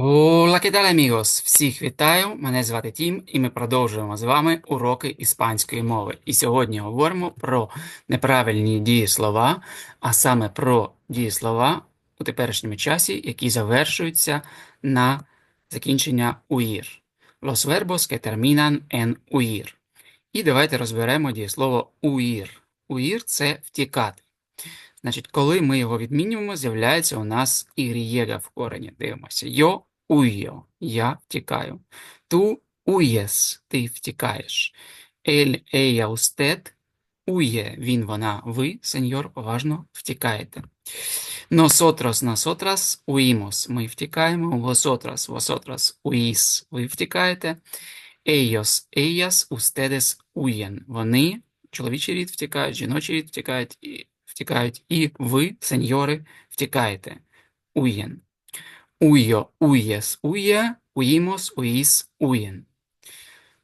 Hola, ¿qué tal? Всіх вітаю! Мене звати Тім, і ми продовжуємо з вами уроки іспанської мови. І сьогодні говоримо про неправильні дієслова, а саме про дієслова у теперішньому часі, які завершуються на закінчення уїр. Los verbos que terminan en huir. І давайте розберемо дієслово уїр. Уїр – це втікати. Значить, коли ми його відмінюємо, з'являється у нас ір'єга в корені. Дивимося. Yo huyo. Я втікаю. Tú huyes. Ти втікаєш. Él, ella, usted huye. Він, вона, ви, сеньор, уважно втікаєте. Nosotros, nosotras huimos. Ми втікаємо. Vosotras, vosotras huís. Ви втікаєте. Ellos, ellas, ustedes huyen. Вони, чоловічий рід втікають, жіночий рід втікають, і, втікають. І ви, сеньори, втікаєте. Huyen. Huyo, huyes, huye, huimos, huís, huyen.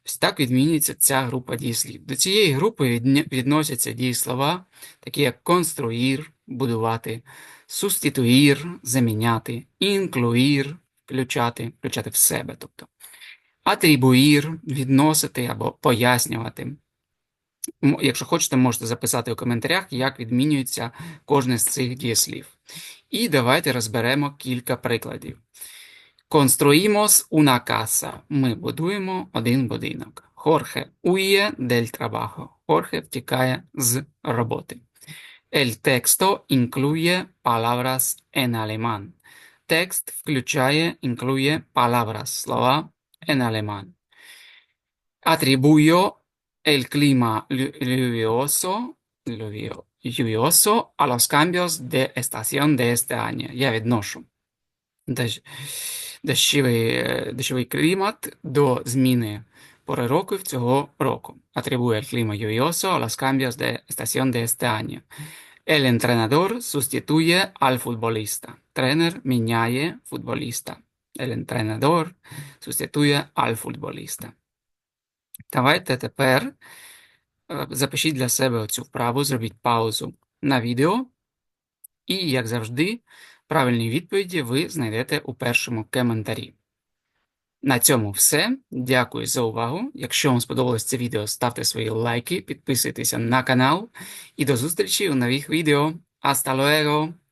Ось так відмінюється ця група дієслів. До цієї групи відносяться дієслова, такі як конструїр, будувати, суституїр, заміняти, інклюїр, включати, включати в себе, тобто атрибуїр, відносити або пояснювати. Якщо хочете, можете записати у коментарях, як відмінюється кожне з цих дієслів. І давайте розберемо кілька прикладів. Construimos una casa. Ми будуємо один будинок. Jorge huye del trabajo. Jorge втікає з роботи. El texto incluye palabras en alemán. Текст включає, incluye palabras, слова en alemán. Atribuyo el clima llu- lluvioso, lluvio- lluvioso a los cambios de estación de este año. Я відношу дощ- дощовий, е, дощовий клімат до зміни пори року цього року. Atribuye el clima lluvioso a los cambios de estación de este año. El entrenador sustituye al futbolista. Тренер міняє футболіста. El entrenador sustituye al futbolista. Давайте тепер е, запишіть для себе оцю вправу, зробіть паузу на відео. І, як завжди, правильні відповіді ви знайдете у першому коментарі. На цьому все. Дякую за увагу. Якщо вам сподобалось це відео, ставте свої лайки, підписуйтеся на канал і до зустрічі у нових відео. Hasta luego!